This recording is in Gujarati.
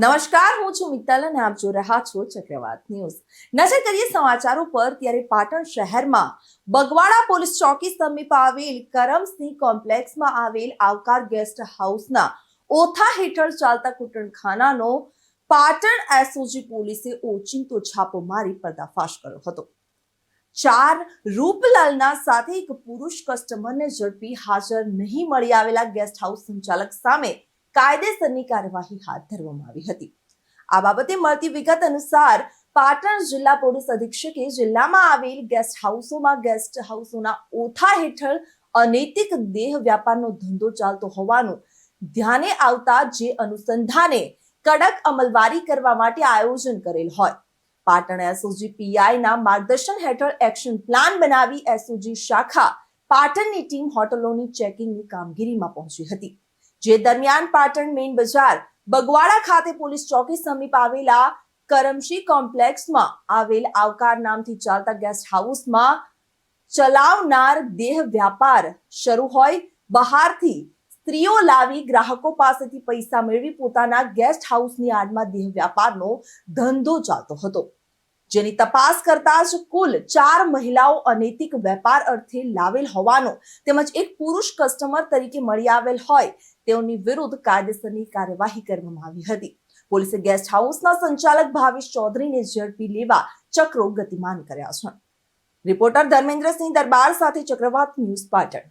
નમસ્કાર, હું છું મિત્તલ અને આપ જો રહ્યા છો ચક્રવાત ન્યૂઝ. નજર કરીએ સમાચારો પર, ત્યારે પાટણ શહેરમાં બગવાડા પોલીસ ચોકી સમીપ આવેલ કરમસિંહ કોમ્પ્લેક્સમાં આવેલ આવકાર ગેસ્ટ હાઉસના ઓથા હેઠળ ચાલતા કુટણખાનાનો પાટણ એસઓજી પોલીસે ઓચિંતો છાપો મારી પર્દાફાશ કર્યો હતો. ચાર રૂપલાલના સાથે એક પુરુષ કસ્ટમરને ઝડપી હાજર નહીં મળી આવેલા ગેસ્ટ હાઉસ સંચાલક સામે કાયદેસરની કાર્યવાહી હાથ ધરવામાં આવી હતી. આ બાબતે મળતી વિગત અનુસાર પાટણ જિલ્લા પોલીસ અધિક્ષકે જિલ્લામાં આવેલ ગેસ્ટ હાઉસોમાં ગેસ્ટ હાઉસોના ઓથા હેઠળ અનૈતિક દેહ વ્યાપારનો ધંધો ચાલતો હોવાનું ધ્યાને આવતા જે અનુસંધાને કડક અમલવારી કરવા માટે આયોજન કરેલ હોય. પાટણ એસઓજી પીઆઈના માર્ગદર્શન હેઠળ એક્શન પ્લાન બનાવી એસઓજી શાખા પાટણની ટીમ હોટલોની ચેકિંગની કામગીરીમાં પહોંચી હતી. જે દરમિયાન પાટણ મેઇન બજાર બગવાડા ખાતે પોલીસ ચોકી સમીપ આવેલા કરમશી કોમ્પ્લેક્સમાં આવેલ આવકાર નામથી ચાલતા ગેસ્ટ હાઉસમાં ચલાવનાર દેહ વ્યાપાર શરૂ હોય. બહારથી સ્ત્રીઓ લાવી ગ્રાહકો પાસેથી પૈસા મેળવી પોતાના ગેસ્ટ હાઉસની આડમાં દેહ વ્યાપારનો ધંધો ચાલતો હતો. જેની તપાસ કરતા જ કુલ ચાર મહિલાઓ અનૈતિક વેપાર અર્થે લાવેલ હોવાનો તેમજ એક પુરુષ કસ્ટમર તરીકે મળી આવેલ હોય તેઓની વિરુદ્ધ કાયદેસરની કાર્યવાહી કરવામાં આવી હતી. પોલીસે ગેસ્ટ હાઉસના સંચાલક ભાવેશ ચૌધરીને ઝડપી લેવા ચક્રો ગતિમાન કર્યા છે. રિપોર્ટર ધર્મેન્દ્રસિંહ દરબાર સાથે ચક્રવાત ન્યૂઝ પાટણ.